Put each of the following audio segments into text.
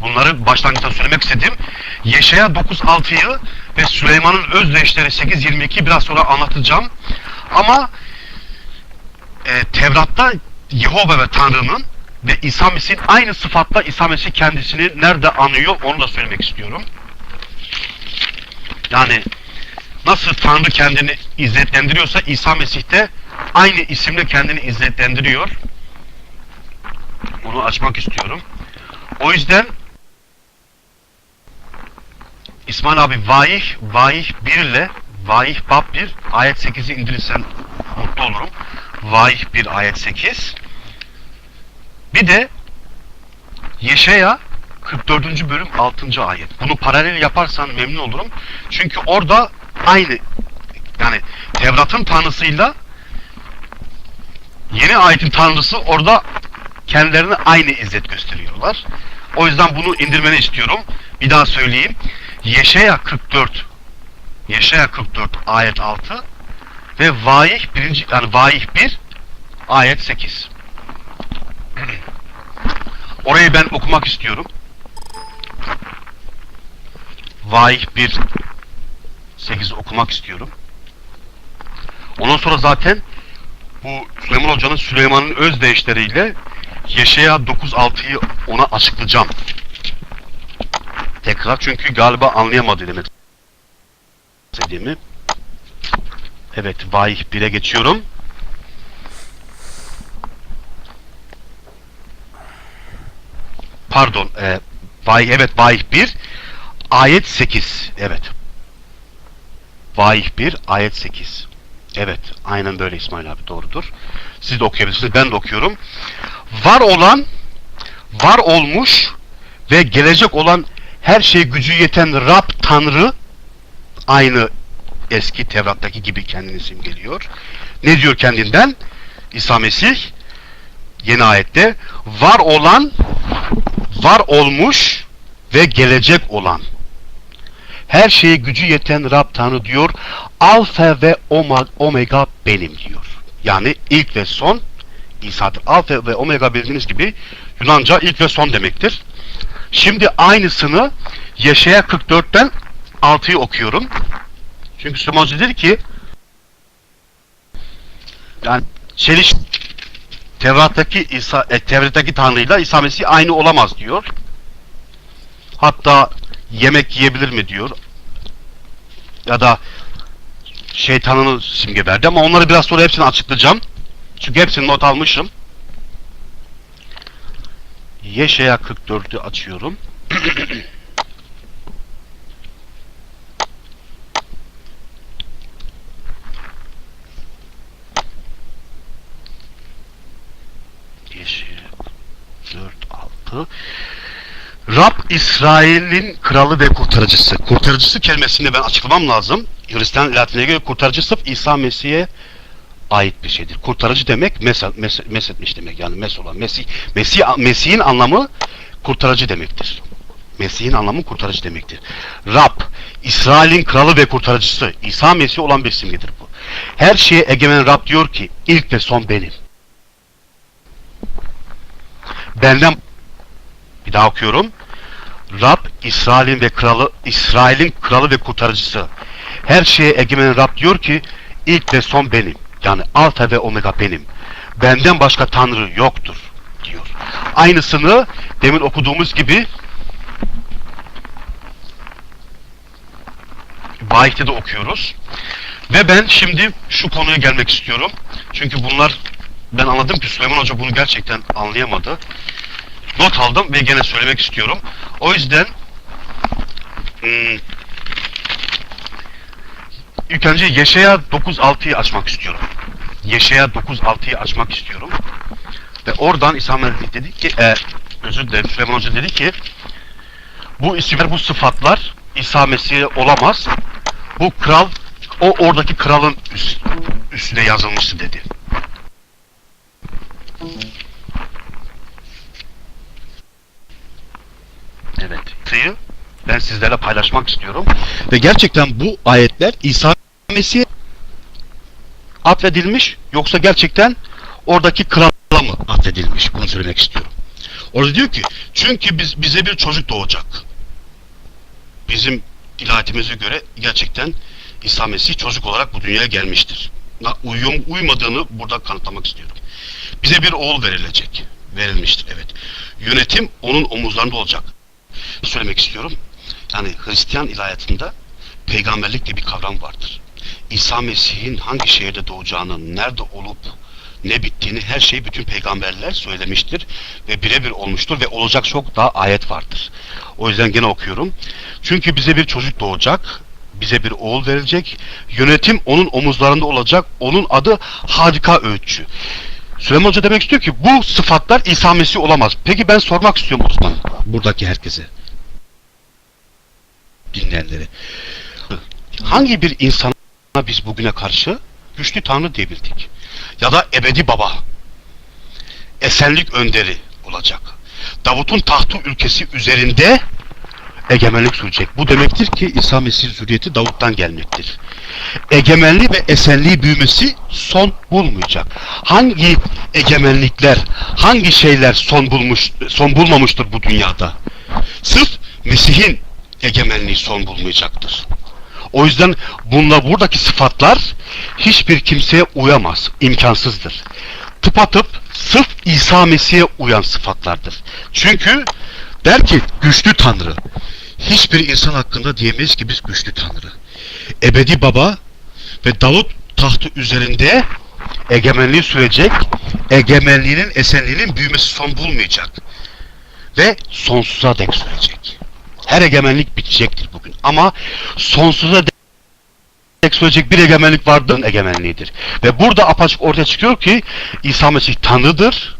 Bunları başlangıçta söylemek istedim. Yeşaya 9.6'yı ve Süleyman'ın özdeşleri 8.22 biraz sonra anlatacağım. Ama e, Tevrat'ta Yehova ve Tanrı'nın ve İsa Mesih'in aynı sıfatla İsa Mesih kendisini nerede anıyor onu da söylemek istiyorum. Yani nasıl Tanrı kendini izzetlendiriyorsa İsa Mesih de aynı isimle kendini izzetlendiriyor. Onu açmak istiyorum. O yüzden İsmail abi Vaih, Vaih 1 ile Vaih Bab 1 ayet 8'i indirirsen mutlu olurum. Vaih 1 ayet 8 bir de Yeşaya 44. bölüm 6. ayet. Bunu paralel yaparsan memnun olurum. Çünkü orada aynı yani Tevrat'ın tanrısıyla yeni ayetin tanrısı orada kendilerine aynı izzet gösteriyorlar. O yüzden bunu indirmeni istiyorum. Bir daha söyleyeyim. Yeşaya 44 Yeşaya 44 ayet 6 ve Vaih 1. yani Vaih 1 ayet 8. Orayı ben okumak istiyorum. Vaih 1 8'i okumak istiyorum. Ondan sonra zaten bu Süleyman Hoca'nın Süleyman'ın özdeyişleriyle Yeşaya 9.6'yı ona açıklayacağım. Tekrar çünkü galiba anlayamadı demek istediğimi. Evet, Vaih 1'e geçiyorum. Pardon, e, Vaih, evet Vaih 1, ayet 8. Evet. Vaih 1, ayet 8. Evet, aynen böyle İsmail abi doğrudur. Siz de okuyabilirsiniz, ben de okuyorum. Var olan, var olmuş ve gelecek olan her şey gücü yeten Rab Tanrı aynı eski Tevrat'taki gibi kendini simgeliyor. Ne diyor kendinden? İsa Mesih yeni ayette var olan, var olmuş ve gelecek olan her şeye gücü yeten Rab Tanrı diyor. Alfa ve Omega benim diyor. Yani ilk ve son İsa'dır. Alfa ve Omega bildiğiniz gibi Yunanca ilk ve son demektir. Şimdi aynısını Yeşaya 44'ten 6'yı okuyorum. Çünkü Hoca dedi ki yani çeliş Tevrat'taki İsa, e, Tevrat'taki Tanrı'yla İsa Mesih aynı olamaz diyor. Hatta yemek yiyebilir mi diyor. Ya da şeytanını simge verdi ama onları biraz sonra hepsini açıklayacağım. Çünkü hepsini not almışım. Yeşaya 44'ü açıyorum. Yeşaya 4 6 Rab İsrail'in kralı ve kurtarıcısı. Kurtarıcısı kelimesini ben açıklamam lazım. Hristiyan Latin'e göre kurtarıcı sırf İsa Mesih'e ait bir şeydir. Kurtarıcı demek mes, mes, meshetmiş demek. Yani mes olan Mesih, Mesih Mesih'in anlamı kurtarıcı demektir. Mesih'in anlamı kurtarıcı demektir. Rab, İsrail'in kralı ve kurtarıcısı, İsa Mesih olan bir simgedir bu. Her şeye egemen Rab diyor ki, ilk ve son benim. Benden bir daha okuyorum. Rab İsrail'in ve kralı İsrail'in kralı ve kurtarıcısı. Her şeye egemen Rab diyor ki ilk ve son benim. Yani alfa ve omega benim. Benden başka tanrı yoktur diyor. Aynısını demin okuduğumuz gibi Bahit'te de okuyoruz. Ve ben şimdi şu konuya gelmek istiyorum. Çünkü bunlar ben anladım ki Süleyman Hoca bunu gerçekten anlayamadı not aldım ve gene söylemek istiyorum. O yüzden hmm, ilk önce Yeşaya 9.6'yı açmak istiyorum. Yeşaya 9.6'yı açmak istiyorum. Ve oradan İsa Mesih dedi ki, e, özür dilerim Süleyman Hoca dedi ki, bu isimler, bu sıfatlar İsa Mesih'e olamaz. Bu kral, o oradaki kralın üst, üstüne yazılmıştı dedi. Evet. Sayı ben sizlerle paylaşmak istiyorum. Ve gerçekten bu ayetler İsa Mesih'e atfedilmiş yoksa gerçekten oradaki krala mı atfedilmiş? Bunu söylemek istiyorum. Orada diyor ki çünkü biz bize bir çocuk doğacak. Bizim ilahiyatimize göre gerçekten İsa Mesih çocuk olarak bu dünyaya gelmiştir. Mu, uymadığını burada kanıtlamak istiyorum. Bize bir oğul verilecek. Verilmiştir evet. Yönetim onun omuzlarında olacak. Söylemek istiyorum. Yani Hristiyan ilahiyatında peygamberlik diye bir kavram vardır. İsa Mesih'in hangi şehirde doğacağını, nerede olup ne bittiğini her şeyi bütün peygamberler söylemiştir ve birebir olmuştur ve olacak çok daha ayet vardır. O yüzden gene okuyorum. Çünkü bize bir çocuk doğacak, bize bir oğul verilecek, yönetim onun omuzlarında olacak, onun adı harika öğütçü. Süleyman Hoca demek istiyor ki bu sıfatlar İsa Mesih olamaz. Peki ben sormak istiyorum Osman. Buradaki herkese. Dinleyenleri. Hangi bir insana biz bugüne karşı güçlü Tanrı diyebildik? Ya da ebedi baba, esenlik önderi olacak. Davut'un tahtı ülkesi üzerinde egemenlik sürecek. Bu demektir ki İsa Mesih zürriyeti Davut'tan gelmektir. Egemenliği ve esenliği büyümesi son bulmayacak. Hangi egemenlikler, hangi şeyler son bulmuş, son bulmamıştır bu dünyada? Sırf Mesih'in egemenliği son bulmayacaktır. O yüzden bunlar buradaki sıfatlar hiçbir kimseye uyamaz, imkansızdır. Tıpatıp sırf İsa Mesih'e uyan sıfatlardır. Çünkü der ki güçlü Tanrı. Hiçbir insan hakkında diyemeyiz ki biz güçlü Tanrı. Ebedi Baba ve Davut tahtı üzerinde egemenliği sürecek, egemenliğinin, esenliğinin büyümesi son bulmayacak. Ve sonsuza dek sürecek. Her egemenlik bitecektir bugün. Ama sonsuza dek sürecek bir egemenlik vardır egemenliğidir. Ve burada apaçık ortaya çıkıyor ki İsa Mesih Tanrı'dır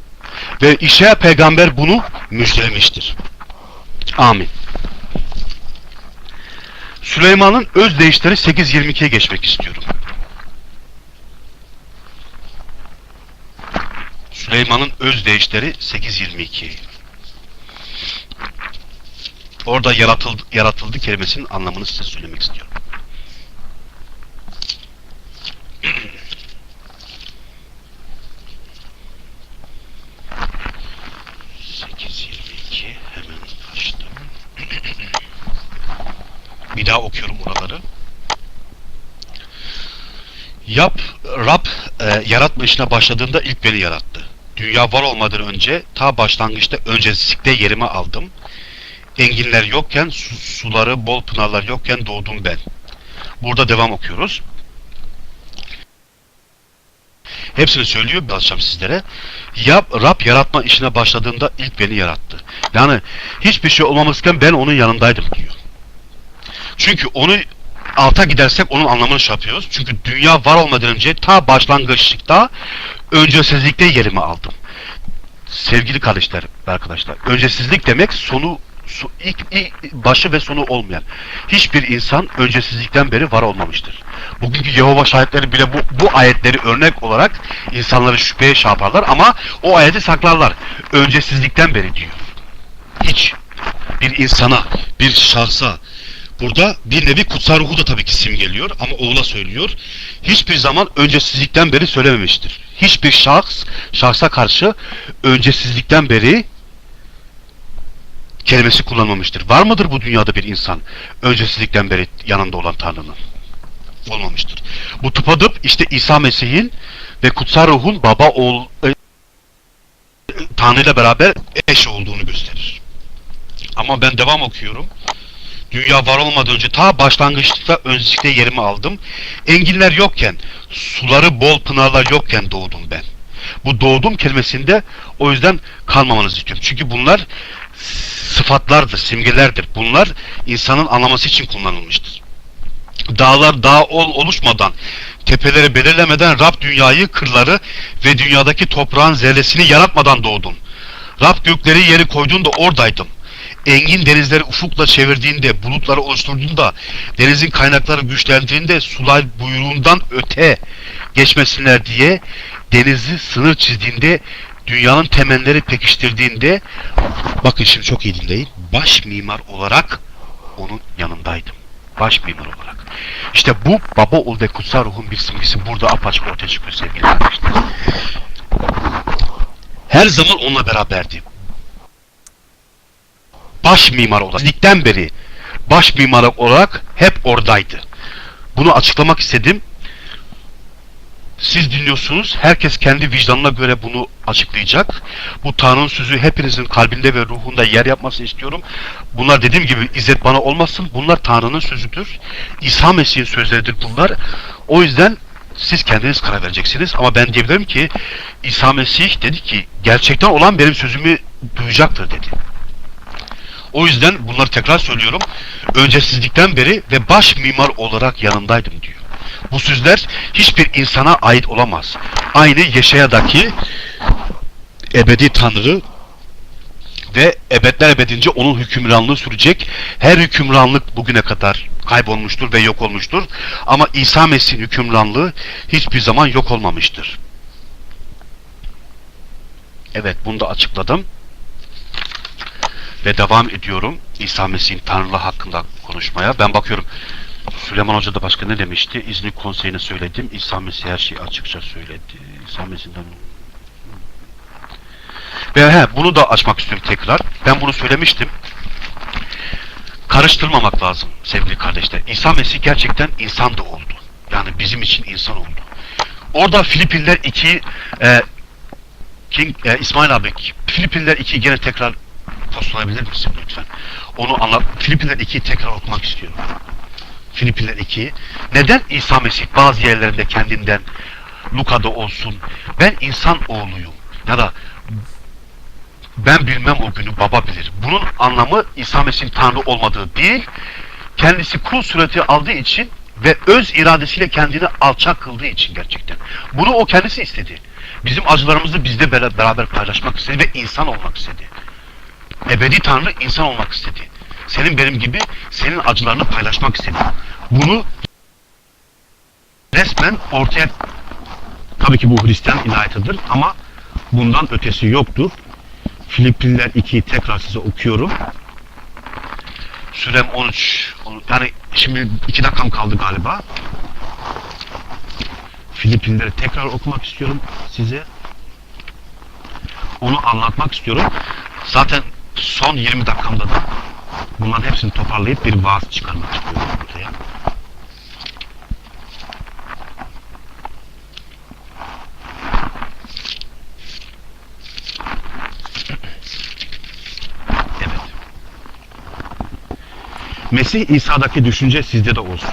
ve İşe peygamber bunu müjdelemiştir. Amin. Süleyman'ın öz değişleri 8.22'ye geçmek istiyorum. Süleyman'ın öz değişleri 8.22. Orada yaratıldı, yaratıldı kelimesinin anlamını size söylemek istiyorum. Bir daha okuyorum oraları. Yap, Rab e, yaratma işine başladığında ilk beni yarattı. Dünya var olmadan önce ta başlangıçta öncesizlikte yerimi aldım. Enginler yokken, su- suları, bol pınarlar yokken doğdum ben. Burada devam okuyoruz. Hepsini söylüyor, basacağım sizlere. Yap, Rab yaratma işine başladığında ilk beni yarattı. Yani hiçbir şey olmamışken ben onun yanındaydım diyor. Çünkü onu alta gidersek onun anlamını şey yapıyoruz. Çünkü dünya var olmadan önce ta başlangıçlıkta öncesizlikte yerimi aldım. Sevgili kardeşler arkadaşlar, öncesizlik demek sonu su- ilk, ilk başı ve sonu olmayan. Hiçbir insan öncesizlikten beri var olmamıştır. Bugünkü Yehova şahitleri bile bu, bu ayetleri örnek olarak insanları şüpheye yaparlar ama o ayeti saklarlar. Öncesizlikten beri diyor. Hiç bir insana, bir şahsa Burada bir nevi kutsal ruhu da tabii ki simgeliyor ama oğula söylüyor. Hiçbir zaman öncesizlikten beri söylememiştir. Hiçbir şahs, şahsa karşı öncesizlikten beri kelimesi kullanmamıştır. Var mıdır bu dünyada bir insan öncesizlikten beri yanında olan Tanrı'nın? Olmamıştır. Bu tıpadıp işte İsa Mesih'in ve kutsal ruhun baba oğul e, Tanrı ile beraber eş olduğunu gösterir. Ama ben devam okuyorum. Dünya var olmadan önce ta başlangıçta öncelikle yerimi aldım. Enginler yokken, suları bol pınarlar yokken doğdum ben. Bu doğdum kelimesinde o yüzden kalmamanızı istiyorum. Çünkü bunlar sıfatlardır, simgelerdir. Bunlar insanın anlaması için kullanılmıştır. Dağlar dağ ol, oluşmadan, tepeleri belirlemeden Rab dünyayı, kırları ve dünyadaki toprağın zerresini yaratmadan doğdum. Rab gökleri yeri koyduğunda oradaydım engin denizleri ufukla çevirdiğinde, bulutları oluşturduğunda, denizin kaynakları güçlendiğinde, sular buyruğundan öte geçmesinler diye denizi sınır çizdiğinde, dünyanın temelleri pekiştirdiğinde, bakın şimdi çok iyi dinleyin, baş mimar olarak onun yanındaydım. Baş mimar olarak. İşte bu baba ol ve kutsal ruhun bir simgesi burada apaçık ortaya çıkıyor sevgili arkadaşlar. Her zaman onunla beraberdi. baş mimar olarak, dikten beri baş mimar olarak hep oradaydı. Bunu açıklamak istedim. Siz dinliyorsunuz. Herkes kendi vicdanına göre bunu açıklayacak. Bu Tanrı'nın sözü hepinizin kalbinde ve ruhunda yer yapmasını istiyorum. Bunlar dediğim gibi İzzet bana olmasın. Bunlar Tanrı'nın sözüdür. İsa Mesih'in sözleridir bunlar. O yüzden siz kendiniz karar vereceksiniz. Ama ben diyebilirim ki İsa Mesih dedi ki gerçekten olan benim sözümü duyacaktır dedi. O yüzden bunları tekrar söylüyorum. Öncesizlikten beri ve baş mimar olarak yanındaydım diyor. Bu sözler hiçbir insana ait olamaz. Aynı Yeşaya'daki ebedi Tanrı ve ebedler ebedince onun hükümranlığı sürecek. Her hükümranlık bugüne kadar kaybolmuştur ve yok olmuştur. Ama İsa Mesih'in hükümranlığı hiçbir zaman yok olmamıştır. Evet bunu da açıkladım. Ve devam ediyorum İsa Mesih'in Tanrılığı hakkında konuşmaya. Ben bakıyorum Süleyman Hoca da başka ne demişti? İznik konseyine söyledim. İsa Mesih her şeyi açıkça söyledi. İsa Mesih'den ve he, bunu da açmak istiyorum tekrar. Ben bunu söylemiştim. Karıştırmamak lazım sevgili kardeşler. İsa Mesih gerçekten insan da oldu. Yani bizim için insan oldu. Orada Filipinler 2 e, King, e, İsmail abi Filipinler 2'yi gene tekrar postlayabilir misin lütfen? Onu anlat. Filipinler 2'yi tekrar okumak istiyorum. Filipinler 2'yi. Neden İsa Mesih bazı yerlerinde kendinden Luka'da olsun ben insan oğluyum ya da ben bilmem o günü baba bilir. Bunun anlamı İsa Mesih'in Tanrı olmadığı değil, kendisi kul sureti aldığı için ve öz iradesiyle kendini alçak kıldığı için gerçekten. Bunu o kendisi istedi. Bizim acılarımızı bizde bera- beraber paylaşmak istedi ve insan olmak istedi. Ebedi Tanrı insan olmak istedi. Senin benim gibi senin acılarını paylaşmak istedi. Bunu resmen ortaya tabii ki bu Hristiyan ilahiyatıdır ama bundan ötesi yoktur. Filipinler 2'yi tekrar size okuyorum. Sürem 13. Yani şimdi 2 dakikam kaldı galiba. Filipinleri tekrar okumak istiyorum size. Onu anlatmak istiyorum. Zaten son 20 dakikamda da bunların hepsini toparlayıp bir vaaz çıkarmak istiyorum ortaya. Evet. Mesih İsa'daki düşünce sizde de olsun.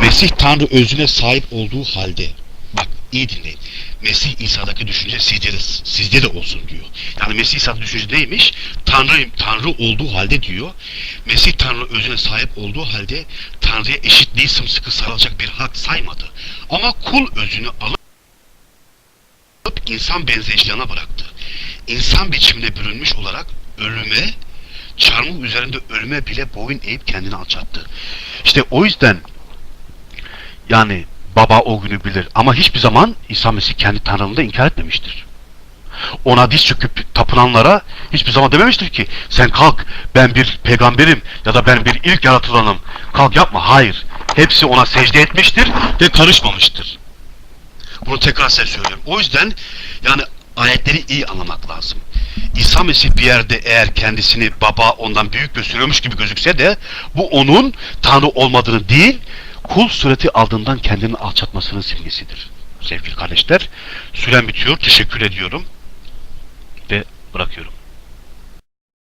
Mesih Tanrı özüne sahip olduğu halde bak iyi dinleyin. Mesih İsa'daki düşünce sizde de, sizde de olsun diyor. Yani Mesih İsa'nın düşüncesi neymiş? Tanrıyım, Tanrı olduğu halde diyor. Mesih Tanrı özüne sahip olduğu halde Tanrı'ya eşitliği sımsıkı sarılacak bir hak saymadı. Ama kul özünü alıp insan benzeyişlerine bıraktı. İnsan biçimine bürünmüş olarak ölüme, çarmıh üzerinde ölüme bile boyun eğip kendini alçattı. İşte o yüzden yani baba o günü bilir ama hiçbir zaman İsa Mesih kendi tanrılığını da inkar etmemiştir. Ona diz çöküp tapınanlara hiçbir zaman dememiştir ki sen kalk ben bir peygamberim ya da ben bir ilk yaratılanım kalk yapma hayır hepsi ona secde etmiştir ve karışmamıştır. Bunu tekrar size söylüyorum. O yüzden yani ayetleri iyi anlamak lazım. İsa Mesih bir yerde eğer kendisini baba ondan büyük gösteriyormuş gibi gözükse de Bu onun tanrı olmadığını değil kul sureti aldığından kendini alçatmasının simgesidir. Sevgili kardeşler sürem bitiyor teşekkür ediyorum ve bırakıyorum.